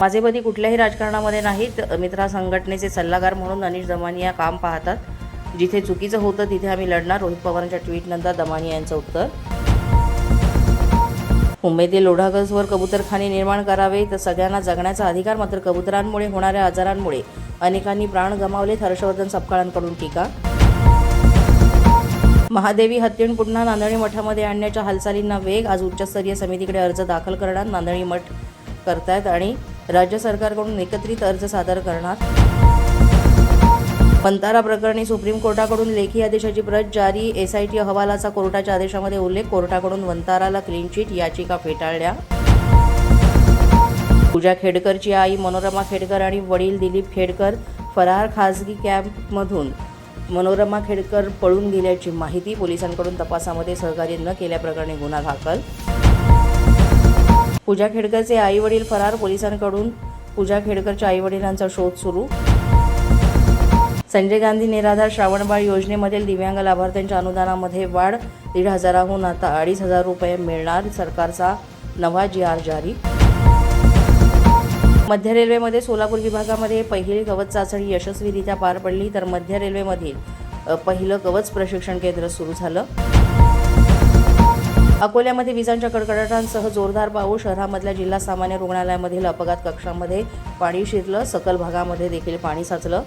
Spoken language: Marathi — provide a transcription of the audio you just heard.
माझे पती कुठल्याही राजकारणामध्ये नाहीत मित्रा संघटनेचे सल्लागार म्हणून अनिश दमानिया काम पाहतात. जिथे चुकीचं होतं तिथे आम्ही लढणार. रोहित पवारांच्या ट्विटनंतर दमानिया यांचं उत्तर. मुंबईतील लोढागजवर कबूतरखाने निर्माण करावे तर सगळ्यांना जगण्याचा अधिकार मात्र कबुतरांमुळे होणाऱ्या आजारांमुळे. अनेकांनी प्राण गमावलेत हर्षवर्धन सपकाळांकडून टीका. महादेवी हत्येन पुन्हा नांदणी मठामध्ये आणण्याच्या हालचालींना वेग आज उच्चस्तरीय समितीकडे अर्ज दाखल करणार नांदणी मठ करतायत. आणि राज्य सरकारकडून एकत्रित अर्ज सादर करणार. पंतारा प्रकरणी सुप्रीम कोर्टाकडून लेखी आदेशाची प्रत जारी. एसआयटी अहवालाचा कोर्टाच्या आदेशामध्ये उल्लेख कोर्टाकडून वंताराला क्लीन चिट याचिका फेटाळल्या. पूजा खेडकरची आई मनोरमा खेडकर आणि वडील दिलीप खेडकर फरार खासगी कॅम्पमधून. मनोरमा खेडकर पळून गेल्याची माहिती पोलिसांकडून तपासामध्ये सहकार्य न केल्याप्रकरणी गुन्हा दाखल पूजा खेडकरचे आई वडील फरार पोलिसांकडून पूजा खेडकरच्या आई वडिलांचा शोध सुरू. संजय गांधी निराधार श्रावणबाळ योजनेमधील दिव्यांग लाभार्थ्यांच्या अनुदानामध्ये वाढ दीड हजाराहून आता अडीच हजार रुपये मिळणार सरकारचा नवा जी आर जारी. मध्य रेल्वेमध्ये सोलापूर विभागामध्ये पहिली कवच चाचणी यशस्वीरित्या पार पडली तर मध्य रेल्वेमधील पहिलं कवच प्रशिक्षण केंद्र सुरू झालं. अकोल्यामध्ये विजांच्या कडकडाटांसह जोरदार पाऊस शहरामधल्या जिल्हा सामान्य रुग्णालयामधील अपघात कक्षामध्ये पाणी शिरलं सकल भागामध्ये देखील पाणी साचलं.